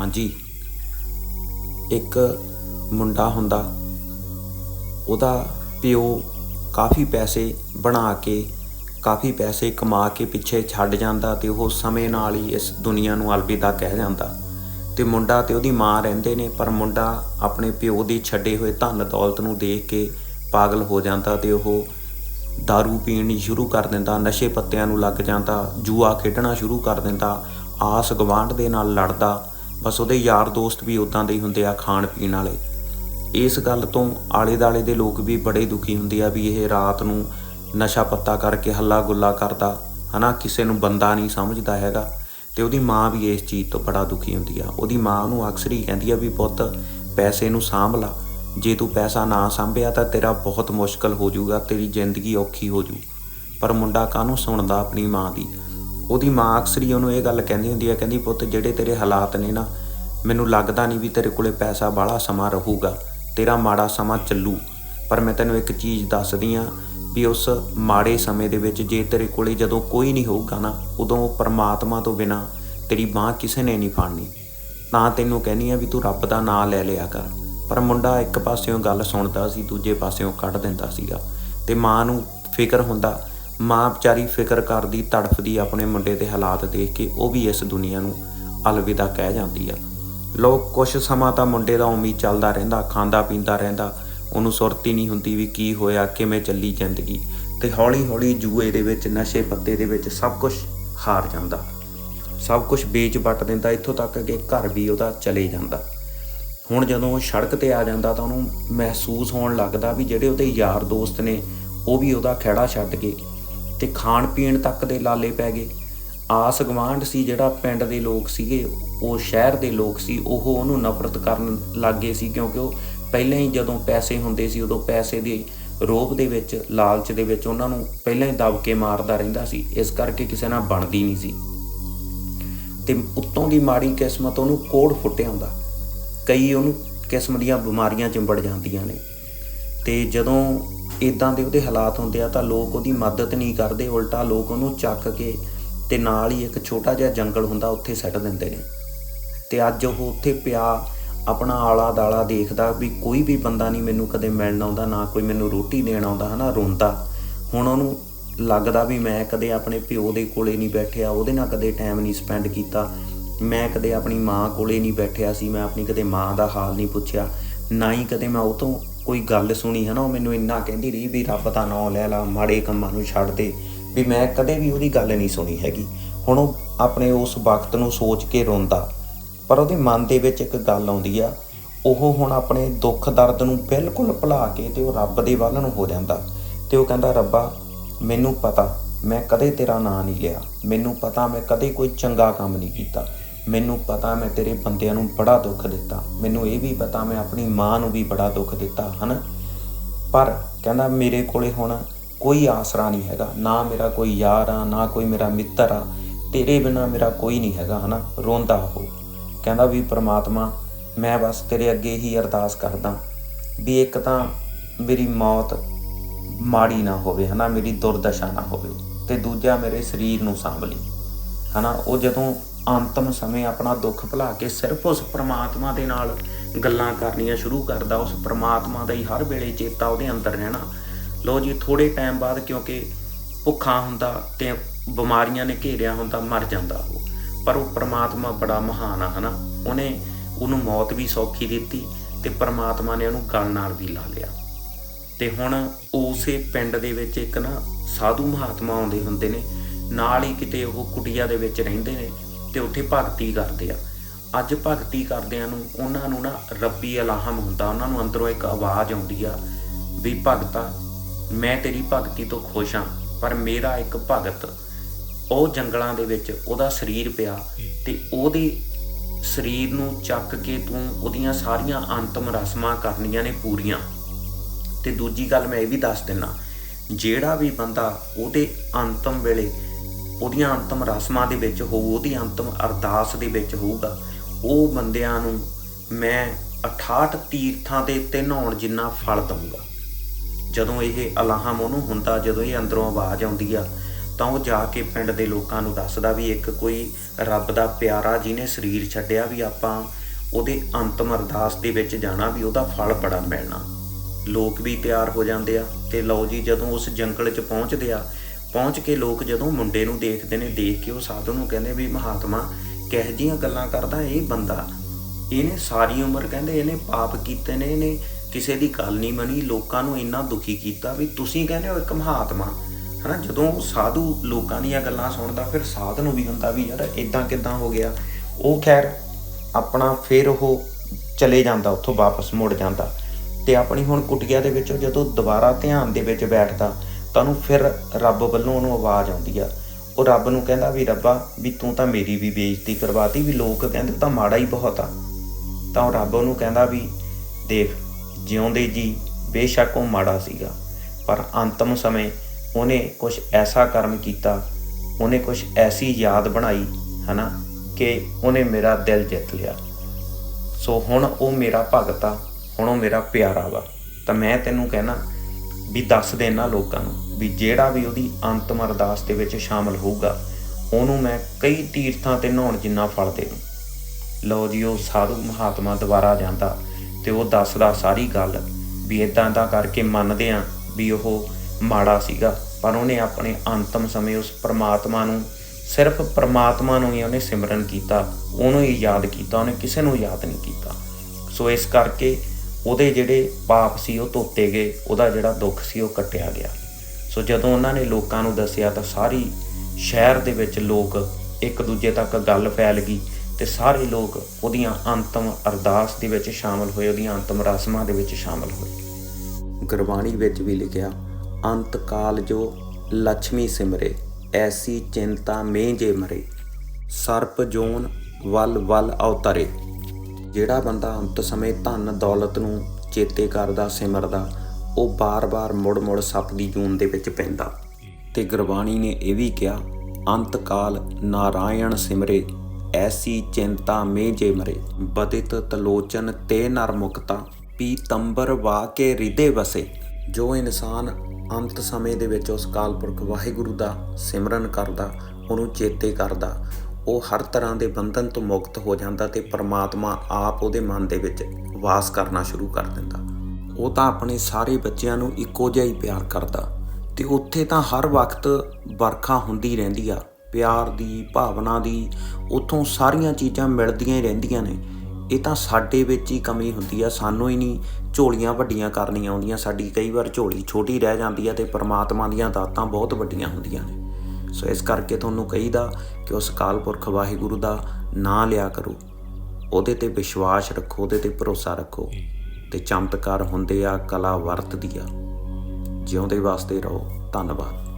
ਹਾਂਜੀ। ਇੱਕ ਮੁੰਡਾ ਹੁੰਦਾ। ਉਹਦਾ ਪਿਓ ਕਾਫੀ ਪੈਸੇ ਬਣਾ ਕੇ, ਕਾਫੀ ਪੈਸੇ ਕਮਾ ਕੇ ਪਿੱਛੇ ਛੱਡ ਜਾਂਦਾ ਤੇ ਉਹ ਸਮੇਂ ਨਾਲ ਹੀ ਇਸ ਦੁਨੀਆ ਨੂੰ ਅਲਵਿਦਾ ਕਹਿ ਜਾਂਦਾ। ਤੇ ਮੁੰਡਾ ਤੇ ਉਹਦੀ ਮਾਂ ਰਹਿੰਦੇ ਨੇ, ਪਰ ਮੁੰਡਾ ਆਪਣੇ ਪਿਓ ਦੀ ਛੱਡੇ ਹੋਏ ਧਨ ਦੌਲਤ ਨੂੰ ਦੇਖ ਕੇ ਪਾਗਲ ਹੋ ਜਾਂਦਾ ਤੇ ਉਹ दारू ਪੀਣੀ ਸ਼ੁਰੂ ਕਰ ਦਿੰਦਾ, ਨਸ਼ੇ ਪੱਤਿਆਂ ਨੂੰ ਲੱਗ ਜਾਂਦਾ, ਜੂਆ ਖੇਡਣਾ ਸ਼ੁਰੂ ਕਰ ਦਿੰਦਾ, ਆਸ ਗਵਾਂਢ ਦੇ ਨਾਲ ਲੜਦਾ ਬਸ ਉਹਦੇ ਯਾਰ ਦੋਸਤ ਵੀ ਉਦਾਂ ਦੇ ਹੀ ਹੁੰਦੇ ਆ ਖਾਣ ਪੀਣ ਵਾਲੇ। ਇਸ ਗੱਲ ਤੋਂ ਆਲੇ ਦਾਲੇ ਦੇ ਲੋਕ ਵੀ ਬੜੇ ਦੁਖੀ ਹੁੰਦੇ ਆ ਵੀ ਇਹ ਰਾਤ ਨੂੰ ਨਸ਼ਾ ਪੱਤਾ ਕਰਕੇ ਹੱਲਾ ਗੁੱਲਾ ਕਰਦਾ, ਹਨਾ? ਕਿਸੇ ਨੂੰ ਬੰਦਾ ਨਹੀਂ ਸਮਝਦਾ ਹੈਗਾ। ਤੇ ਉਹਦੀ ਮਾਂ ਵੀ ਇਸ ਚੀਜ਼ ਤੋਂ ਬੜਾ ਦੁਖੀ ਹੁੰਦੀ ਆ। ਉਹਦੀ ਮਾਂ ਉਹਨੂੰ ਅਕਸਰ ਹੀ ਕਹਿੰਦੀ ਆ ਵੀ ਪੁੱਤ, ਪੈਸੇ ਨੂੰ ਸਾਂਭ ਲਾ। ਜੇ ਤੂੰ ਪੈਸਾ ਨਾ ਸਾਂਭਿਆ ਤਾਂ ਤੇਰਾ ਬਹੁਤ ਮੁਸ਼ਕਲ ਹੋ ਜਾਊਗਾ, ਤੇਰੀ ਜ਼ਿੰਦਗੀ ਔਖੀ ਹੋ ਜਾਊ। ਪਰ ਮੁੰਡਾ ਕਾਹਨੂੰ ਸੁਣਦਾ ਆਪਣੀ ਮਾਂ ਦੀ? ਉਹਦੀ ਮਾਂ ਅਕਸਰੀ ਉਹਨੂੰ ਇਹ ਗੱਲ ਕਹਿੰਦੀ ਹੁੰਦੀ ਹੈ, ਕਹਿੰਦੀ ਪੁੱਤ ਜਿਹੜੇ ਤੇਰੇ ਹਾਲਾਤ ਨੇ ਨਾ, ਮੈਨੂੰ ਲੱਗਦਾ ਨਹੀਂ ਵੀ ਤੇਰੇ ਕੋਲੇ ਪੈਸਾ ਬਾਹਲਾ ਸਮਾਂ ਰਹੂਗਾ, ਤੇਰਾ ਮਾੜਾ ਸਮਾਂ ਚੱਲੂ। ਪਰ ਮੈਂ ਤੈਨੂੰ ਇੱਕ ਚੀਜ਼ ਦੱਸਦੀ ਆ ਵੀ ਉਸ ਮਾੜੇ ਸਮੇਂ ਦੇ ਵਿੱਚ ਜੇ ਤੇਰੇ ਕੋਲੇ ਜਦੋਂ ਕੋਈ ਨਹੀਂ ਹੋਊਗਾ ਨਾ, ਉਦੋਂ ਪਰਮਾਤਮਾ ਤੋਂ ਬਿਨਾ ਤੇਰੀ ਬਾਹ ਕਿਸੇ ਨੇ ਨਹੀਂ ਫੜਨੀ। ਤਾਂ ਤੈਨੂੰ ਕਹਿੰਦੀ ਆ ਵੀ ਤੂੰ ਰੱਬ ਦਾ ਨਾਮ ਲੈ ਲਿਆ ਕਰ। ਪਰ ਮੁੰਡਾ ਇੱਕ ਪਾਸਿਓਂ ਗੱਲ ਸੁਣਦਾ ਸੀ, ਦੂਜੇ ਪਾਸਿਓਂ ਕੱਢ ਦਿੰਦਾ ਸੀਗਾ। ਤੇ ਮਾਂ ਨੂੰ ਫਿਕਰ ਹੁੰਦਾ ਮਾਂ ਵਿਚਾਰੀ ਫਿਕਰ ਕਰਦੀ, ਤੜਫਦੀ ਆਪਣੇ ਮੁੰਡੇ ਦੇ ਹਾਲਾਤ ਦੇਖ ਕੇ, ਉਹ ਵੀ ਇਸ ਦੁਨੀਆ ਨੂੰ ਅਲਵਿਦਾ ਕਹਿ ਜਾਂਦੀ ਆ। ਲੋਕ ਕੁਝ ਸਮਾਂ ਤਾਂ ਮੁੰਡੇ ਦਾ ਉਮੀ ਚੱਲਦਾ ਰਹਿੰਦਾ, ਖਾਂਦਾ ਪੀਂਦਾ ਰਹਿੰਦਾ, ਉਹਨੂੰ ਸੁਰਤੀ ਨਹੀਂ ਹੁੰਦੀ ਵੀ ਕੀ ਹੋਇਆ, ਕਿਵੇਂ ਚੱਲੀ ਜ਼ਿੰਦਗੀ। ਤੇ ਹੌਲੀ ਹੌਲੀ ਜੂਏ ਦੇ ਵਿੱਚ, ਨਸ਼ੇ ਪੱਤੇ ਦੇ ਵਿੱਚ ਸਭ ਕੁਝ ਹਾਰ ਜਾਂਦਾ। ਸਭ ਕੁਝ ਵੇਚ ਵੱਟ ਦਿੰਦਾ, ਇੱਥੋਂ ਤੱਕ ਕਿ ਘਰ ਵੀ ਉਹਦਾ ਚਲੇ ਜਾਂਦਾ। ਹੁਣ ਜਦੋਂ ਉਹ ਸੜਕ ਤੇ ਆ ਜਾਂਦਾ ਤਾਂ ਉਹਨੂੰ ਮਹਿਸੂਸ ਹੋਣ ਲੱਗਦਾ ਵੀ ਜਿਹੜੇ ਉਹਦੇ ਯਾਰ ਦੋਸਤ ਨੇ, ਉਹ ਵੀ ਉਹਦਾ ਖਹਿੜਾ ਛੱਡ ਕੇ ਤੇ ਖਾਣ ਪੀਣ ਤੱਕ ਦੇ ਲਾਲੇ ਪੈ ਗਏ। ਆਸ ਗਵਾਂਢ ਸੀ ਜਿਹੜਾ ਪਿੰਡ ਦੇ ਲੋਕ ਸੀਗੇ, ਉਹ ਸ਼ਹਿਰ ਦੇ ਲੋਕ ਸੀ, ਉਹ ਉਹਨੂੰ ਨਫ਼ਰਤ ਕਰਨ ਲੱਗੇ ਸੀ ਕਿਉਂਕਿ ਉਹ ਪਹਿਲਾਂ ਹੀ ਜਦੋਂ ਪੈਸੇ ਹੁੰਦੇ ਸੀ, ਉਦੋਂ ਪੈਸੇ ਦੇ ਰੋਪ ਦੇ ਵਿੱਚ, ਲਾਲਚ ਦੇ ਵਿੱਚ ਉਹਨਾਂ ਨੂੰ ਪਹਿਲਾਂ ਹੀ ਦਬ ਕੇ ਮਾਰਦਾ ਰਹਿੰਦਾ ਸੀ, ਇਸ ਕਰਕੇ ਕਿਸੇ ਨਾਲ ਬਣਦੀ ਨਹੀਂ ਸੀ। ਤੇ ਉੱਤੋਂ ਦੀ ਮਾੜੀ ਕਿਸਮਤ ਉਹਨੂੰ ਕੋੜ ਫੁੱਟਿਆ ਹੁੰਦਾ। ਕਈ ਉਹਨੂੰ ਕਿਸਮ ਦੀਆਂ ਬਿਮਾਰੀਆਂ ਚਿੰਬੜ ਜਾਂਦੀਆਂ ਨੇ। ਤੇ ਜਦੋਂ ਇਦਾਂ ਦੇ ਉਹਦੇ ਹਾਲਾਤ ਹੁੰਦੇ ਆ ਤਾਂ ਲੋਕ ਉਹਦੀ ਮਦਦ ਨਹੀਂ ਕਰਦੇ, ਉਲਟਾ ਲੋਕ ਉਹਨੂੰ ਚੱਕ ਕੇ ਤੇ ਨਾਲ ਹੀ ਇੱਕ ਛੋਟਾ ਜਿਹਾ ਜੰਗਲ ਹੁੰਦਾ, ਉੱਥੇ ਸੱਟ ਦਿੰਦੇ ਨੇ। ਤੇ ਅੱਜ ਉਹ ਉੱਥੇ ਪਿਆ, ਆਪਣਾ ਆਲਾ ਦਾਲਾ ਦੇਖਦਾ ਵੀ ਕੋਈ ਵੀ ਬੰਦਾ ਨਹੀਂ ਮੈਨੂੰ ਕਦੇ ਮਿਲਣ ਆਉਂਦਾ, ਨਾ ਕੋਈ ਮੈਨੂੰ ਰੋਟੀ ਦੇਣ ਆਉਂਦਾ, ਹਨਾ, ਰੋਂਦਾ। ਹੁਣ ਉਹਨੂੰ ਲੱਗਦਾ ਵੀ ਮੈਂ ਕਦੇ ਆਪਣੇ ਪਿਓ ਦੇ ਕੋਲੇ ਨਹੀਂ ਬੈਠਿਆ, ਉਹਦੇ ਨਾਲ ਕਦੇ ਟਾਈਮ ਨਹੀਂ ਸਪੈਂਡ ਕੀਤਾ। ਮੈਂ ਕਦੇ ਆਪਣੀ ਮਾਂ ਕੋਲੇ ਨਹੀਂ ਬੈਠਿਆ ਸੀ, ਮੈਂ ਆਪਣੀ ਕਦੇ ਮਾਂ ਦਾ ਹਾਲ ਨਹੀਂ ਪੁੱਛਿਆ। ਨਾ ਹੀ ਕਦੇ ਮੈਂ ਉਹ ਤੋਂ ਕੋਈ ਗੱਲ ਸੁਣੀ ਹੈ ਨਾ, ਉਹ ਮੈਨੂੰ ਇੰਨਾ ਕਹਿੰਦੀ ਰਹੀ ਵੀ ਰੱਬ ਦਾ ਨਾਮ ਲੈ ਲਾ, ਮਾੜੇ ਕੰਮਾਂ ਨੂੰ ਛੱਡ ਦੇ, ਵੀ ਮੈਂ ਕਦੇ ਵੀ ਉਹਦੀ ਗੱਲ ਨਹੀਂ ਸੁਣੀ ਹੈਗੀ। ਹੁਣ ਉਹ ਆਪਣੇ ਉਸ ਵਕਤ ਨੂੰ ਸੋਚ ਕੇ ਰੋਂਦਾ, ਪਰ ਉਹਦੇ ਮਨ ਦੇ ਵਿੱਚ ਇੱਕ ਗੱਲ ਆਉਂਦੀ ਆ, ਉਹ ਹੁਣ ਆਪਣੇ ਦੁੱਖ ਦਰਦ ਨੂੰ ਬਿਲਕੁਲ ਭੁਲਾ ਕੇ ਤੇ ਉਹ ਰੱਬ ਦੇ ਵੱਲ ਨੂੰ ਹੋ ਜਾਂਦਾ। ਤੇ ਉਹ ਕਹਿੰਦਾ, ਰੱਬਾ, ਮੈਨੂੰ ਪਤਾ, ਮੈਂ ਕਦੇ ਤੇਰਾ ਨਾਂ ਨਹੀਂ ਲਿਆ, ਮੈਨੂੰ ਪਤਾ ਮੈਂ ਕਦੇ ਕੋਈ ਚੰਗਾ ਕੰਮ ਨਹੀਂ ਕੀਤਾ। ਮੈਨੂੰ ਪਤਾ ਮੈਂ ਤੇਰੇ ਬੰਦਿਆਂ ਨੂੰ ਬੜਾ ਦੁੱਖ ਦਿੱਤਾ। ਮੈਨੂੰ ਇਹ ਵੀ ਪਤਾ ਮੈਂ ਆਪਣੀ ਮਾਂ ਨੂੰ ਵੀ ਬੜਾ ਦੁੱਖ ਦਿੱਤਾ, ਹਨਾ? ਪਰ ਕਹਿੰਦਾ ਮੇਰੇ ਕੋਲੇ ਹੁਣ ਕੋਈ ਆਸਰਾ ਨਹੀਂ ਹੈਗਾ। ਨਾ ਮੇਰਾ ਕੋਈ ਯਾਰ ਆ, ਨਾ ਕੋਈ ਮੇਰਾ ਮਿੱਤਰ ਆ। ਤੇਰੇ ਬਿਨਾ ਮੇਰਾ ਕੋਈ ਨਹੀਂ ਹੈਗਾ, ਹਨਾ? ਰੋਂਦਾ ਉਹ ਕਹਿੰਦਾ ਵੀ ਪ੍ਰਮਾਤਮਾ, ਮੈਂ ਬਸ ਤੇਰੇ ਅੱਗੇ ਹੀ ਅਰਦਾਸ ਕਰਦਾ ਵੀ ਇੱਕ ਤਾਂ ਮੇਰੀ ਮੌਤ ਮਾੜੀ ਨਾ ਹੋਵੇ, ਹਨਾ? ਮੇਰੀ ਦੁਰਦਸ਼ਾ ਨਾ ਹੋਵੇ ਤੇ ਦੂਜਾ ਮੇਰੇ ਸਰੀਰ ਨੂੰ ਸਾਂਭ ਲਈ ਹਨਾ? ਉਹ ਜਦੋਂ ਅੰਤਮ ਸਮੇਂ ਆਪਣਾ ਦੁੱਖ ਭੁਲਾ ਕੇ ਸਿਰਫ ਉਸ ਪ੍ਰਮਾਤਮਾ ਦੇ ਨਾਲ ਗੱਲਾਂ ਕਰਨੀਆਂ ਸ਼ੁਰੂ ਕਰਦਾ, ਉਸ ਪ੍ਰਮਾਤਮਾ ਦਾ ਹੀ ਹਰ ਵੇਲੇ ਚੇਤਾ ਉਹਦੇ ਅੰਦਰ ਰਹਿਣਾ। ਲੋ ਜੀ ਥੋੜੇ ਟਾਈਮ ਬਾਅਦ ਕਿਉਂਕਿ ਭੁੱਖਾ ਹੁੰਦਾ ਤੇ ਬਿਮਾਰੀਆਂ ਨੇ ਘੇਰਿਆ ਹੁੰਦਾ, ਮਰ ਜਾਂਦਾ ਉਹ। ਪਰ ਉਹ ਪ੍ਰਮਾਤਮਾ ਬੜਾ ਮਹਾਨ ਆ, ਹਨਾ? ਉਹਨੇ ਉਹਨੂੰ ਮੌਤ ਵੀ ਸੌਖੀ ਦਿੱਤੀ ਤੇ ਪ੍ਰਮਾਤਮਾ ਨੇ ਉਹਨੂੰ ਗਲ ਨਾਲ ਵੀ ਲਾ ਲਿਆ। ਤੇ ਹੁਣ ਉਸੇ ਪਿੰਡ ਦੇ ਵਿੱਚ ਇੱਕ ਨਾ ਸਾਧੂ ਮਹਾਤਮਾ ਆਉਂਦੇ ਹੁੰਦੇ ਨੇ, ਨਾਲ ਹੀ ਕਿਤੇ ਉਹ ਕੁਟਿਆ ਦੇ ਵਿੱਚ ਰਹਿੰਦੇ ਨੇ। ਤੇ ਉੱਥੇ ਭਗਤੀ ਕਰਦੇ ਆ। ਅੱਜ ਭਗਤੀ ਕਰਦਿਆਂ ਨੂੰ ਉਹਨਾਂ ਨੂੰ ਨਾ ਰੱਬੀ ਅਲਾਹਮ ਹੁੰਦਾ, ਉਹਨਾਂ ਨੂੰ ਅੰਦਰੋਂ ਇੱਕ ਆਵਾਜ਼ ਆਉਂਦੀ ਆ ਵੀ ਭਗਤਾ, ਮੈਂ ਤੇਰੀ ਭਗਤੀ ਤੋਂ ਖੁਸ਼ ਹਾਂ, ਪਰ ਮੇਰਾ ਇੱਕ ਭਗਤ ਉਹ ਜੰਗਲਾਂ ਦੇ ਵਿੱਚ ਉਹਦਾ ਸਰੀਰ ਪਿਆ ਤੇ ਉਹਦੇ ਸਰੀਰ ਨੂੰ ਚੱਕ ਕੇ ਤੂੰ ਉਹਦੀਆਂ ਸਾਰੀਆਂ ਅੰਤਮ ਰਸਮਾਂ ਕਰਨੀਆਂ ਨੇ ਪੂਰੀਆਂ। ਤੇ ਦੂਜੀ ਗੱਲ ਮੈਂ ਇਹ ਵੀ ਦੱਸ ਦਿੰਨਾ, ਜਿਹੜਾ ਵੀ ਬੰਦਾ ਉਹਦੇ ਅੰਤਮ ਵੇਲੇ ਉਹਦੀਆਂ ਅੰਤਮ ਰਸਮਾਂ ਦੇ ਵਿੱਚ ਹੋਊ, ਉਹਦੀ ਅੰਤਮ ਅਰਦਾਸ ਦੇ ਵਿੱਚ ਹੋਊਗਾ। ਉਹ ਬੰਦਿਆਂ ਨੂੰ ਮੈਂ 68 ਤੀਰਥਾਂ ਦੇ ਉੱਤੇ ਨਹਾਉਣ ਜਿੰਨਾ ਫਲ ਦਊਂਗਾ। ਜਦੋਂ ਇਹ ਅਲਾਹਮ ਉਹਨੂੰ ਹੁੰਦਾ, ਜਦੋਂ ਇਹ ਅੰਦਰੋਂ ਆਵਾਜ਼ ਆਉਂਦੀ ਆ, ਤਾਂ ਉਹ ਜਾ ਕੇ ਪਿੰਡ ਦੇ ਲੋਕਾਂ ਨੂੰ ਦੱਸਦਾ ਵੀ ਇੱਕ ਕੋਈ ਰੱਬ ਦਾ ਪਿਆਰਾ ਜਿਹਨੇ ਸਰੀਰ ਛੱਡਿਆ ਵੀ ਆਪਾਂ ਉਹਦੇ ਅੰਤਮ ਅਰਦਾਸ ਦੇ ਵਿੱਚ ਜਾਣਾ ਵੀ ਉਹਦਾ ਫਲ ਬੜਾ ਮਿਲਣਾ। ਲੋਕ ਵੀ ਤਿਆਰ ਹੋ ਜਾਂਦੇ ਆ ਤੇ ਲਓ ਜੀ, ਜਦੋਂ ਉਸ ਜੰਗਲ 'ਚ ਪਹੁੰਚਦੇ ਆ ਪਹੁੰਚ ਕੇ ਲੋਕ ਜਦੋਂ ਮੁੰਡੇ ਨੂੰ ਦੇਖਦੇ ਨੇ, ਦੇਖ ਕੇ ਉਹ ਸਾਧੂ ਨੂੰ ਕਹਿੰਦੇ ਵੀ ਮਹਾਤਮਾ ਕਿਹੋ ਜਿਹੀਆਂ ਗੱਲਾਂ ਕਰਦਾ ਇਹ ਬੰਦਾ? ਇਹਨੇ ਸਾਰੀ ਉਮਰ ਕਹਿੰਦੇ ਇਹਨੇ ਪਾਪ ਕੀਤੇ ਨੇ, ਇਹਨੇ ਕਿਸੇ ਦੀ ਗੱਲ ਨਹੀਂ ਮੰਨੀ, ਲੋਕਾਂ ਨੂੰ ਇੰਨਾ ਦੁਖੀ ਕੀਤਾ ਵੀ ਤੁਸੀਂ ਕਹਿੰਦੇ ਹੋ ਇੱਕ ਮਹਾਤਮਾ। ਹਨਾ, ਜਦੋਂ ਸਾਧੂ ਲੋਕਾਂ ਦੀਆਂ ਗੱਲਾਂ ਸੁਣਦਾ, ਫਿਰ ਸਾਧ ਨੂੰ ਵੀ ਹੁੰਦਾ ਵੀ ਯਾਰ ਇਦਾਂ ਕਿਦਾਂ ਹੋ ਗਿਆ। ਉਹ ਖੈਰ ਆਪਣਾ ਫਿਰ ਉਹ ਚਲੇ ਜਾਂਦਾ, ਉੱਥੋਂ ਵਾਪਸ ਮੁੜ ਜਾਂਦਾ ਤੇ ਆਪਣੀ ਹੁਣ ਕੁਟਿਆ ਦੇ ਵਿੱਚ ਜਦੋਂ ਦੁਬਾਰਾ ਧਿਆਨ ਦੇ ਵਿੱਚ ਬੈਠਦਾ ਤਾਂ ਉਹਨੂੰ ਫਿਰ ਰੱਬ ਵੱਲੋਂ ਉਹਨੂੰ ਆਵਾਜ਼ ਆਉਂਦੀ ਆ। ਉਹ ਰੱਬ ਨੂੰ ਕਹਿੰਦਾ ਵੀ ਰੱਬਾ, ਵੀ ਤੂੰ ਤਾਂ ਮੇਰੀ ਵੀ ਬੇਇੱਜ਼ਤੀ ਕਰਵਾਤੀ, ਵੀ ਲੋਕ ਕਹਿੰਦੇ ਤਾਂ ਮਾੜਾ ਹੀ ਬਹੁਤ ਆ। ਤਾਂ ਉਹ ਰੱਬ ਉਹਨੂੰ ਕਹਿੰਦਾ ਵੀ ਦੇਖ, ਜਿਉਂਦੇ ਜੀ ਬੇਸ਼ੱਕ ਉਹ ਮਾੜਾ ਸੀਗਾ, ਪਰ ਅੰਤਮ ਸਮੇਂ ਉਹਨੇ ਕੁਝ ਐਸਾ ਕਰਮ ਕੀਤਾ, ਉਹਨੇ ਕੁਝ ਐਸੀ ਯਾਦ ਬਣਾਈ, ਹਨਾ, ਕਿ ਉਹਨੇ ਮੇਰਾ ਦਿਲ ਜਿੱਤ ਲਿਆ। ਸੋ ਹੁਣ ਉਹ ਮੇਰਾ ਭਗਤ ਆ, ਹੁਣ ਉਹ ਮੇਰਾ ਪਿਆਰਾ ਵਾ। ਤਾਂ ਮੈਂ ਤੈਨੂੰ ਕਹਿਣਾ ਵੀ ਦੱਸ ਦੇਣਾ ਲੋਕਾਂ ਨੂੰ ਵੀ ਜਿਹੜਾ ਵੀ ਉਹਦੀ ਅੰਤਮ ਅਰਦਾਸ ਦੇ ਵਿੱਚ ਸ਼ਾਮਲ ਹੋਊਗਾ, ਉਹਨੂੰ ਮੈਂ ਕਈ ਤੀਰਥਾਂ ਤੇ ਨਹਾਉਣ ਜਿੰਨਾ ਫਲ ਦੇ ਦੂੰ ਲਓ ਜੀ, ਉਹ ਸਾਧੂ ਮਹਾਤਮਾ ਦੁਬਾਰਾ ਜਾਂਦਾ ਤੇ ਉਹ ਦੱਸਦਾ ਸਾਰੀ ਗੱਲ ਵੀ ਇਦਾਂ ਦਾ ਕਰਕੇ ਮੰਨਦੇ ਆ ਵੀ ਉਹ ਮਾੜਾ ਸੀਗਾ, ਪਰ ਉਹਨੇ ਆਪਣੇ ਅੰਤਮ ਸਮੇਂ ਉਸ ਪ੍ਰਮਾਤਮਾ ਨੂੰ, ਸਿਰਫ ਪ੍ਰਮਾਤਮਾ ਨੂੰ ਹੀ ਉਹਨੇ ਸਿਮਰਨ ਕੀਤਾ, ਉਹਨੂੰ ਹੀ ਯਾਦ ਕੀਤਾ, ਉਹਨੇ ਕਿਸੇ ਨੂੰ ਯਾਦ ਨਹੀਂ ਕੀਤਾ। ਸੋ ਇਸ ਕਰਕੇ ਉਹਦੇ ਜਿਹੜੇ ਪਾਪ ਸੀ, ਉਹ ਧੋਤੇ ਗਏ, ਉਹਦਾ ਜਿਹੜਾ ਦੁੱਖ ਸੀ, ਉਹ ਕੱਟਿਆ ਗਿਆ। ਸੋ ਜਦੋਂ ਉਹਨਾਂ ਨੇ ਲੋਕਾਂ ਨੂੰ ਦੱਸਿਆ, ਤਾਂ ਸਾਰੀ ਸ਼ਹਿਰ ਦੇ ਵਿੱਚ ਲੋਕ ਇੱਕ ਦੂਜੇ ਤੱਕ ਗੱਲ ਫੈਲ ਗਈ ਤੇ ਸਾਰੇ ਲੋਕ ਉਹਦੀਆਂ ਅੰਤਮ ਅਰਦਾਸ ਦੇ ਵਿੱਚ ਸ਼ਾਮਲ ਹੋਏ, ਉਹਦੀਆਂ ਅੰਤਮ ਰਸਮਾਂ ਦੇ ਵਿੱਚ ਸ਼ਾਮਲ ਹੋਏ। ਗੁਰਬਾਣੀ ਵਿੱਚ ਵੀ ਲਿਖਿਆ, ਅੰਤ ਕਾਲ ਜੋ ਲక్ష్ਮੀ ਸਿਮਰੇ, ਐਸੀ ਚਿੰਤਾ ਮੇ ਜੇ ਮਰੇ, ਸਰਪ ਜੋਨ ਵਲ ਵਲ ਅਵਤਰੇ। ਜਿਹੜਾ ਬੰਦਾ ਅੰਤ ਸਮੇਂ ਧਨ, ਦੌਲਤ ਨੂੰ ਚੇਤੇ ਕਰਦਾ, ਸਿਮਰਦਾ, ਉਹ ਬਾਰ-ਬਾਰ ਮੁੜ-ਮੁੜ ਸੱਪ ਦੀ ਜੂਨ ਦੇ ਵਿੱਚ ਪੈਂਦਾ। ਤੇ ਗੁਰਬਾਣੀ ਨੇ ਇਹ ਵੀ ਕਿਹਾ ਅੰਤ ਕਾਲ ਨਾਰਾਇਣ ਸਿਮਰੇ, ਐਸੀ ਚਿੰਤਾ ਮੇ ਜੇ ਮਰੇ। ਬਦਿਤ ਤਲੋਚਨ ਤੇ ਨਰ ਮੁਕਤਾ, ਪੀਤੰਬਰ ਵਾ ਕੇ ਹਿਰਦੇ ਵਸੇ। ਜੋ ਇਨਸਾਨ ਅੰਤ ਸਮੇਂ ਦੇ ਵਿੱਚ ਉਸ ਕਾਲ ਪੁਰਖ ਵਾਹਿਗੁਰੂ ਦਾ ਸਿਮਰਨ ਕਰਦਾ, ਉਹਨੂੰ ਚੇਤੇ ਕਰਦਾ ਉਹ ਹਰ ਤਰ੍ਹਾਂ ਦੇ ਬੰਧਨ ਤੋਂ ਮੁਕਤ ਹੋ ਜਾਂਦਾ ਤੇ ਪਰਮਾਤਮਾ ਆਪ ਉਹਦੇ ਮਨ ਦੇ ਵਿੱਚ ਵਾਸ ਕਰਨਾ ਸ਼ੁਰੂ ਕਰ ਦਿੰਦਾ। ਉਹ ਤਾਂ ਆਪਣੇ ਸਾਰੇ ਬੱਚਿਆਂ ਨੂੰ ਇੱਕੋ ਜਿਹਾ ਹੀ ਪਿਆਰ ਕਰਦਾ ਤੇ ਉੱਥੇ ਤਾਂ ਹਰ ਵਕਤ ਵਰਖਾ ਹੁੰਦੀ ਰਹਿੰਦੀ ਆ। ਪਿਆਰ ਦੀ, ਭਾਵਨਾ ਦੀ, ਉੱਥੋਂ ਸਾਰੀਆਂ ਚੀਜ਼ਾਂ ਮਿਲਦੀਆਂ ਹੀ ਰਹਿੰਦੀਆਂ ਨੇ। ਇਹ ਤਾਂ ਸਾਡੇ ਵਿੱਚ ਹੀ ਕਮੀ ਹੁੰਦੀ ਆ, ਸਾਨੂੰ ਹੀ ਨਹੀਂ। ਝੋਲੀਆਂ ਵੱਡੀਆਂ ਕਰਨੀਆਂ ਆਉਂਦੀਆਂ, ਸਾਡੀ ਕਈ ਵਾਰ ਝੋਲੀ ਛੋਟੀ ਰਹਿ ਜਾਂਦੀ ਆ ਤੇ ਪਰਮਾਤਮਾ ਦੀਆਂ ਦਾਤਾਂ ਬਹੁਤ ਵੱਡੀਆਂ ਹੁੰਦੀਆਂ ਨੇ। ਸੋ ਇਸ ਕਰਕੇ ਤੁਹਾਨੂੰ ਕਹੀਦਾ ਕਿ ਉਸ ਕਾਲ ਪੁਰਖ ਵਾਹਿਗੁਰੂ ਦਾ ਨਾਂ ਲਿਆ ਕਰੋ। ਉਹਦੇ ਤੇ ਵਿਸ਼ਵਾਸ ਰੱਖੋ, ਉਹਦੇ ਤੇ ਭਰੋਸਾ ਰੱਖੋ ਤੇ ਚਮਤਕਾਰ ਹੁੰਦੇ ਆ, ਕਲਾ ਵਰਤਦੀ ਆ। ਜਿਉਂਦੇ ਵਾਸਤੇ ਰਹੋ। ਧੰਨਵਾਦ।